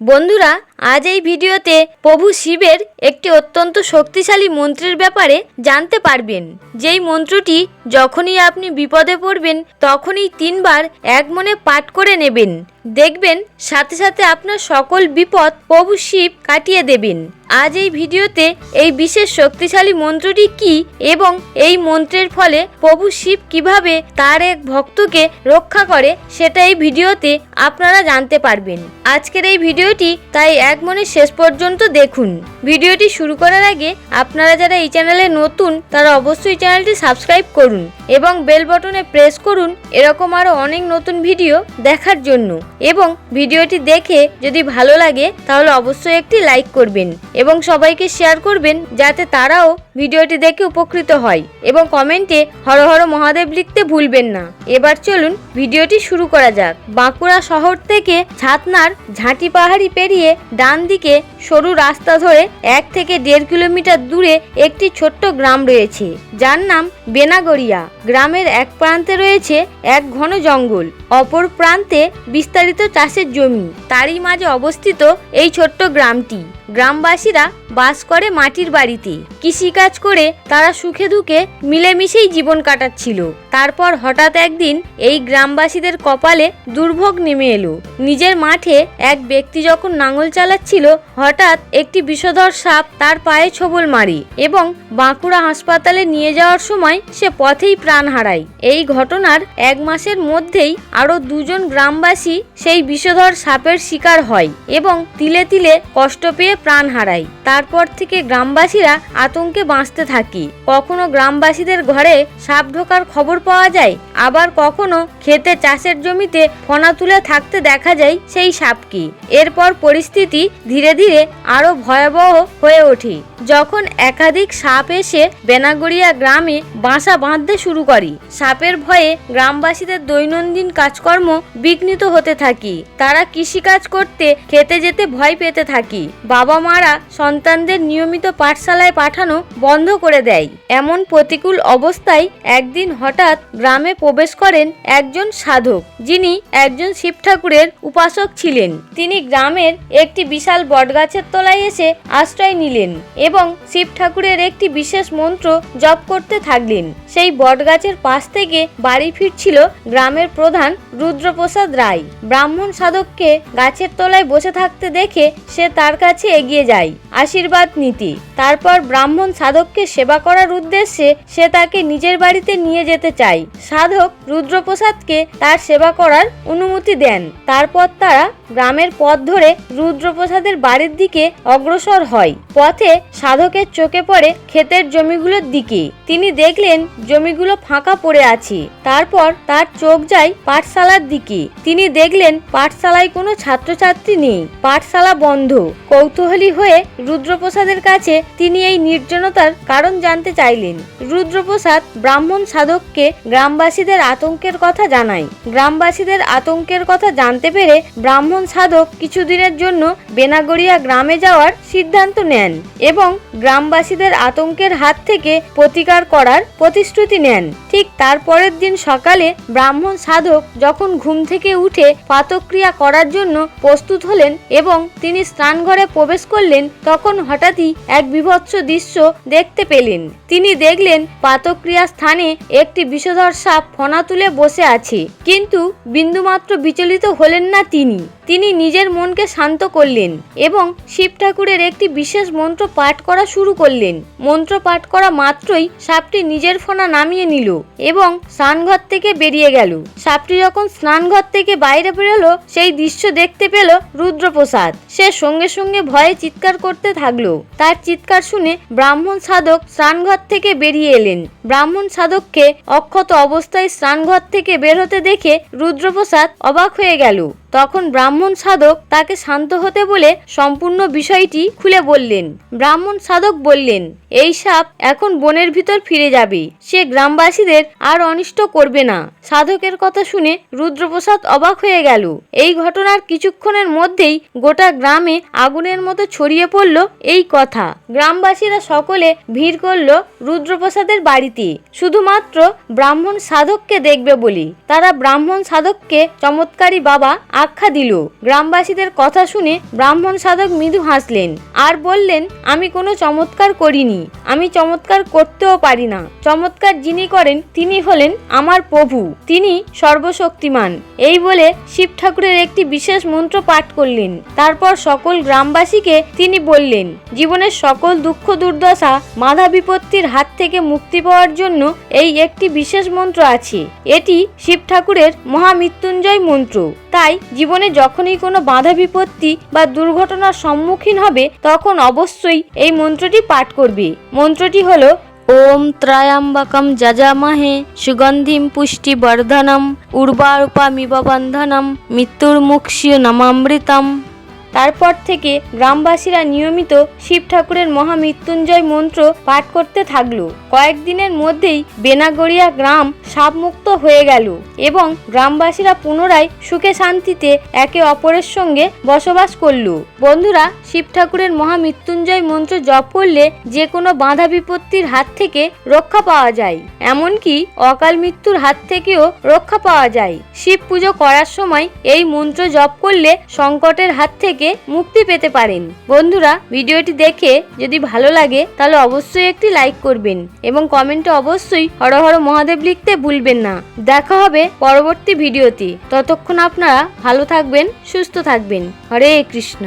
বন্ধুরা, আজ এই ভিডিওতে প্রভু শিবের একটি অত্যন্ত শক্তিশালী মন্ত্রের ব্যাপারে জানতে পারবেন। যেই মন্ত্রটি যখনই আপনি বিপদে পড়বেন, তখনই তিনবার এক মনে পাঠ করে নেবেন। দেখবেন, সাথে সাথে আপনার সকল বিপদ প্রভু শিব কাটিয়ে দেবেন। আজ এই ভিডিওতে এই বিশেষ শক্তিশালী মন্ত্রটি কি এবং এই মন্ত্রের ফলে প্রভু শিব কীভাবে তার এক ভক্তকে রক্ষা করে সেটা এই ভিডিওতে আপনারা জানতে পারবেন। আজকের এই ভিডিওটি তাই এক মনে শেষ পর্যন্ত দেখুন। ভিডিওটি শুরু করার আগে আপনারা যারা এই চ্যানেলে নতুন, তারা অবশ্যই চ্যানেলটি সাবস্ক্রাইব করুন এবং বেল বটনে প্রেস করুন এরকম আরও অনেক নতুন ভিডিও দেখার জন্য। এবং ভিডিওটি দেখে যদি ভালো লাগে, তাহলে অবশ্যই একটি লাইক করবেন এবং সবাইকে শেয়ার করবেন যাতে তারাও ভিডিওটি দেখে উপকৃত হয় এবং কমেন্টে হর হর মহাদেব লিখতে ভুলবেন না। এবার চলুন ভিডিওটি শুরু করা যাক। বাঁকুড়া শহর থেকে ছাতনার ঝাঁটি পাহাড়ি পেরিয়ে ডান দিকে সরু রাস্তা ধরে এক থেকে দেড় কিলোমিটার দূরে একটি ছোট্ট গ্রাম রয়েছে। যার নাম বেনাগড়িয়া। গ্রামের এক প্রান্তে রয়েছে এক ঘন জঙ্গল। অপর প্রান্তে বিস্তারিত চাষের জমি। তারই মাঝে অবস্থিত এই ছোট্ট গ্রামটি। গ্রামবাসীরা বাস করে মাটির বাড়িতে। কৃষিকাজ করে তারা সুখে দুঃখে মিলেমিশেই জীবন কাটাচ্ছিল। তারপর হঠাৎ একদিন এই গ্রামবাসীদের কপালে দুর্ভোগ নেমে এলো। নিজের মাঠে এক ব্যক্তি যখন নাঙল চালাচ্ছিল, হঠাৎ একটি বিষধর সাপ তার পায়ে ছবল মারে এবং বাঁকুড়া হাসপাতালে নিয়ে যাওয়ার সময় সে পথেই প্রাণ হারায়। এই ঘটনার এক মাসের মধ্যেই আরও দুজন গ্রামবাসী সেই বিষধর সাপের শিকার হয় এবং তিলে তিলে কষ্ট পেয়ে প্রাণ হারায়। তারপর থেকে গ্রামবাসীরা আতঙ্কে বাঁচতে থাকি। কখনো গ্রামবাসীদের ঘরে সাপ ঢোকার খবর পাওয়া যায়, আবার কখনো খেতে চাষের জমিতে ফনা তুলে থাকতে দেখা যায় সেই সাপকে। এরপর পরিস্থিতি ধীরে ধীরে আরও ভয়াবহ হয়ে ওঠে। যখন একাধিক সাপ এসে বেনাগড়িয়া গ্রামে বাসা বাঁধতে শুরু করে, সাপের ভয়ে গ্রামবাসীদের দৈনন্দিন কাজকর্ম বিঘ্নিত হতে থাকি। তারা কৃষিকাজ করতে খেতে যেতে ভয় পেতে থাকি। বাবা মারা সন্তানদের নিয়মিত পাঠশালায় পাঠানো বন্ধ করে দেয়। এমন প্রতিকূল অবস্থায় একদিন হঠাৎ গ্রামে প্রবেশ করেন একজন সাধক, যিনি একজন শিব ঠাকুরের উপাসক ছিলেন। তিনি গ্রামের একটি বিশাল বটগাছের তলায় এসে আশ্রয় নিলেন এবং শিব ঠাকুরের একটি বিশেষ মন্ত্র জপ করতে থাকলেন। সেই বটগাছের পাশ থেকে বাড়ি ফিরছিল গ্রামের প্রধান রুদ্রপ্রসাদ রায়। ব্রাহ্মণ সাধককে গাছের তলায় বসে থাকতে দেখে সে তার কাছে এগিয়ে যায়, আশীর্বাদ নিতে। তারপর ব্রাহ্মণ সাধককে সেবা করার উদ্দেশ্যে সে তাকে নিজের বাড়িতে নিয়ে যেতে চায়। সাধক রুদ্রপ্রসাদকে তার সেবা করার অনুমতি দেন। তারপর তারা গ্রামের পথ ধরে রুদ্রপ্রসাদের বাড়ির দিকে অগ্রসর হয়। পথে সাধকের চোখে পড়ে ক্ষেতের জমিগুলোর দিকে। তিনি দেখলেন জমিগুলো ফাঁকা পড়ে আছে। তারপর তার চোখ যায় পাঠশালার দিকে। তিনি দেখলেন পাঠশালায় কোনো ছাত্রছাত্রী নেই। পাঠশালা বন্ধ। কৌতূহলী হয়ে রুদ্রপ্রসাদের কাছে তিনি এই নির্জনতার কারণ জানতে চাইলেন। রুদ্রপ্রসাদ ব্রাহ্মণ সাধককে গ্রামবাসীদের আতঙ্কের কথা জানায়। গ্রামবাসীদের আতঙ্কের কথা জানতে পেরে ব্রাহ্মণ সাধক কিছুদিনের জন্য বেনাগড়িয়া গ্রামে যাওয়ার সিদ্ধান্ত নেন এবং গ্রামবাসীদের আতঙ্কের হাত থেকে প্রতিকার করার প্রতিশ্রুতি নেন। ঠিক তার পরের দিন সকালে ব্রাহ্মণ সাধক যখন ঘুম থেকে উঠে পাতক্রিয়া করার জন্য প্রস্তুত হলেন এবং তিনি স্নানঘরে প্রবেশ করলেন, তখন হঠাৎই এক বিভৎস দৃশ্য দেখতে পেলেন। তিনি দেখলেন পাতক্রিয়া স্থানে একটি বিষধর সাপ ফনা তুলে বসে আছে, কিন্তু বিন্দুমাত্র বিচলিত হলেন না তিনি। তিনি নিজের মনকে শান্ত করলেন এবং শিব ঠাকুরের একটি বিশেষ মন্ত্র পাঠ করা শুরু করলেন। মন্ত্র পাঠ করা মাত্রই সাপটি নিজের ফোনা নামিয়ে নিল এবং স্নানঘর থেকে বেরিয়ে গেল। সাপটি যখন স্নানঘর থেকে বাইরে বেরোলো, সেই দৃশ্য দেখতে পেল রুদ্রপ্রসাদ। সে সঙ্গে সঙ্গে ভয়ে চিৎকার করতে থাকল। তার চিৎকার শুনে ব্রাহ্মণ সাধক স্নানঘর থেকে বেরিয়ে এলেন। ব্রাহ্মণ সাধককে অক্ষত অবস্থায় স্নানঘর থেকে বের হতে দেখে রুদ্রপ্রসাদ অবাক হয়ে গেল। তখন ব্রাহ্মণ সাধক তাকে শান্ত হতে বলে সম্পূর্ণ বিষয়টি খুলে বললেন। ব্রাহ্মণ সাধক বললেন, এই সাপ এখন বনের ভিতর ফিরে যাবে। সে গ্রামবাসীদের আর অনিষ্ট করবে না। সাধকের কথা শুনে রুদ্রপ্রসাদ অবাক হয়ে গেল। এই ঘটনার কিছুক্ষণের মধ্যেই গোটা গ্রামে আগুনের মতো ছড়িয়ে পড়ল এই কথা। গ্রামবাসীরা সকলে ভিড় করল রুদ্রপ্রসাদের বাড়িতে। শুধুমাত্র ব্রাহ্মণ সাধককে দেখবে বলি। তারা ব্রাহ্মণ সাধককে চমৎকারী বাবা আখ্যা দিল। গ্রামবাসীদের কথা শুনে ব্রাহ্মণ সাধক মৃদু হাসলেন। আর বললেন, আমি কোনো চমৎকার করিনি। আমি চমৎকার করতেও পারি না। চমৎকার যিনি করেন, তিনি হলেন আমার প্রভু। তিনি সর্বশক্তিমান। এই বলে শিব ঠাকুরের একটি বিশেষ মন্ত্র পাঠ করলেন। তারপর সকল গ্রামবাসীকে তিনি বললেন, জীবনের সকল দুঃখ দুর্দশা, বাধা বিপত্তির হাত থেকে মুক্তি পাওয়ার জন্য এই একটি বিশেষ মন্ত্র আছে। এটি শিব ঠাকুরের মহামৃত্যুঞ্জয় মন্ত্র। তাই জীবনে যখনই কোনো বাধা বিপত্তি বা দুর্ঘটনার সম্মুখীন হবে, তখন অবশ্যই এই মন্ত্রটি পাঠ করবে। মন্ত্রটি হলো, ওম ত্রায়াম্বাকম যজামহে সুগন্ধিম পুষ্টি বর্ধনম উর্বারূপামিব বন্ধনম মৃত্যুর মুক্ষীয় নমামৃতম। তারপর থেকে গ্রামবাসীরা নিয়মিত শিব ঠাকুরের মহামৃত্যুঞ্জয় মন্ত্র পাঠ করতে থাকল। কয়েকদিনের মধ্যেই বেনাগড়িয়া গ্রাম সাপমুক্ত হয়ে গেল এবং গ্রামবাসীরা পুনরায় সুখে শান্তিতে একে অপরের সঙ্গে বসবাস করল। বন্ধুরা, শিব ঠাকুরের মহামৃত্যুঞ্জয় মন্ত্র জপ করলে যে কোনো বাধা বিপত্তির হাত থেকে রক্ষা পাওয়া যায়, এমনকি অকাল মৃত্যুর হাত থেকেও রক্ষা পাওয়া যায়। শিব পুজো করার সময় এই মন্ত্র জপ করলে সংকটের হাত থেকে মুক্তি পেতে পারেন। বন্ধুরা, ভিডিওটি দেখে যদি ভালো লাগে, তাহলে অবশ্যই একটি লাইক করবেন এবং কমেন্টে অবশ্যই হর হর মহাদেব লিখতে ভুলবেন না। দেখা হবে পরবর্তী ভিডিওতে। ততক্ষণ আপনারা ভালো থাকবেন, সুস্থ থাকবেন। হরে কৃষ্ণ।